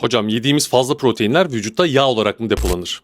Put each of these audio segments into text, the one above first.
Hocam yediğimiz fazla proteinler vücutta yağ olarak mı depolanır?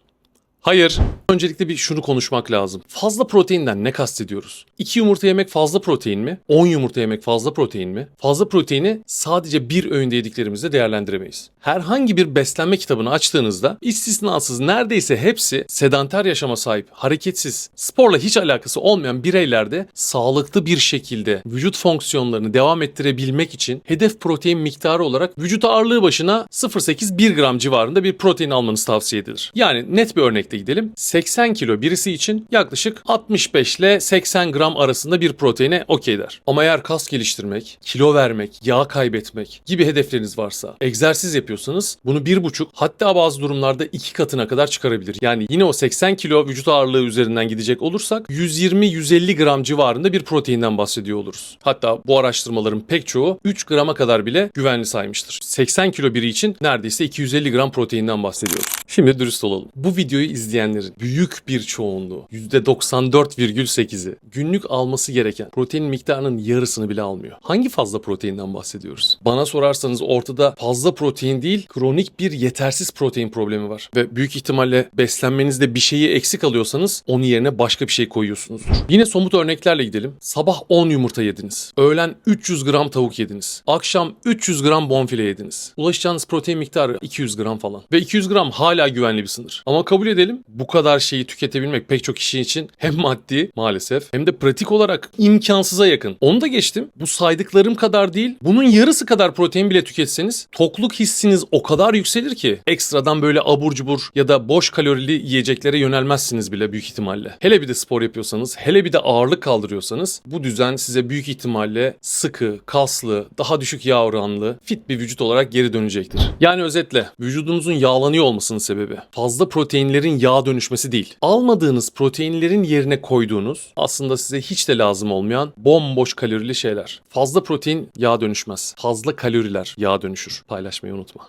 Hayır. Öncelikle bir şunu konuşmak lazım. Fazla proteinden ne kastediyoruz? 2 yumurta yemek fazla protein mi? 10 yumurta yemek fazla protein mi? Fazla proteini sadece bir öğünde yediklerimizde değerlendiremeyiz. Herhangi bir beslenme kitabını açtığınızda istisnasız neredeyse hepsi sedanter yaşama sahip, hareketsiz, sporla hiç alakası olmayan bireylerde sağlıklı bir şekilde vücut fonksiyonlarını devam ettirebilmek için hedef protein miktarı olarak vücut ağırlığı başına 0.8-1 gram civarında bir protein almanız tavsiye edilir. Yani net bir örnekte gidelim. 80 kilo birisi için yaklaşık 65 ile 80 gram arasında bir proteine okey der. Ama eğer kas geliştirmek, kilo vermek, yağ kaybetmek gibi hedefleriniz varsa, egzersiz yapıyorsanız bunu 1,5 hatta bazı durumlarda 2 katına kadar çıkarabilir. Yani yine o 80 kilo vücut ağırlığı üzerinden gidecek olursak 120-150 gram civarında bir proteinden bahsediyor oluruz. Hatta bu araştırmaların pek çoğu 3 grama kadar bile güvenli saymıştır. 80 kilo biri için neredeyse 250 gram proteinden bahsediyoruz. Şimdi dürüst olalım. Bu videoyu izleyenlerin büyük bir çoğunluğu %94,8'i günlük alması gereken protein miktarının yarısını bile almıyor. Hangi fazla proteinden bahsediyoruz? Bana sorarsanız ortada fazla protein değil kronik bir yetersiz protein problemi var. Ve büyük ihtimalle beslenmenizde bir şeyi eksik alıyorsanız onun yerine başka bir şey koyuyorsunuzdur. Yine somut örneklerle gidelim. Sabah 10 yumurta yediniz. Öğlen 300 gram tavuk yediniz. Akşam 300 gram bonfile yediniz. Ulaşacağınız protein miktarı 200 gram falan. Ve 200 gram hala güvenli bir sınır. Ama kabul edelim bu kadar şeyi tüketebilmek pek çok kişi için hem maddi maalesef hem de pratik olarak imkansıza yakın. Onu da geçtim. Bu saydıklarım kadar değil bunun yarısı kadar protein bile tüketseniz tokluk hissiniz o kadar yükselir ki ekstradan böyle abur cubur ya da boş kalorili yiyeceklere yönelmezsiniz bile büyük ihtimalle. Hele bir de spor yapıyorsanız, hele bir de ağırlık kaldırıyorsanız bu düzen size büyük ihtimalle sıkı, kaslı, daha düşük yağ oranlı, fit bir vücut olarak geri dönecektir. Yani özetle vücudunuzun yağlanıyor olmasının sebebi fazla proteinlerin yağ dönüşmesi değil. Almadığınız proteinlerin yerine koyduğunuz aslında size hiç de lazım olmayan bomboş kalorili şeyler. Fazla protein yağ dönüşmez. Fazla kaloriler yağ dönüşür. Paylaşmayı unutma.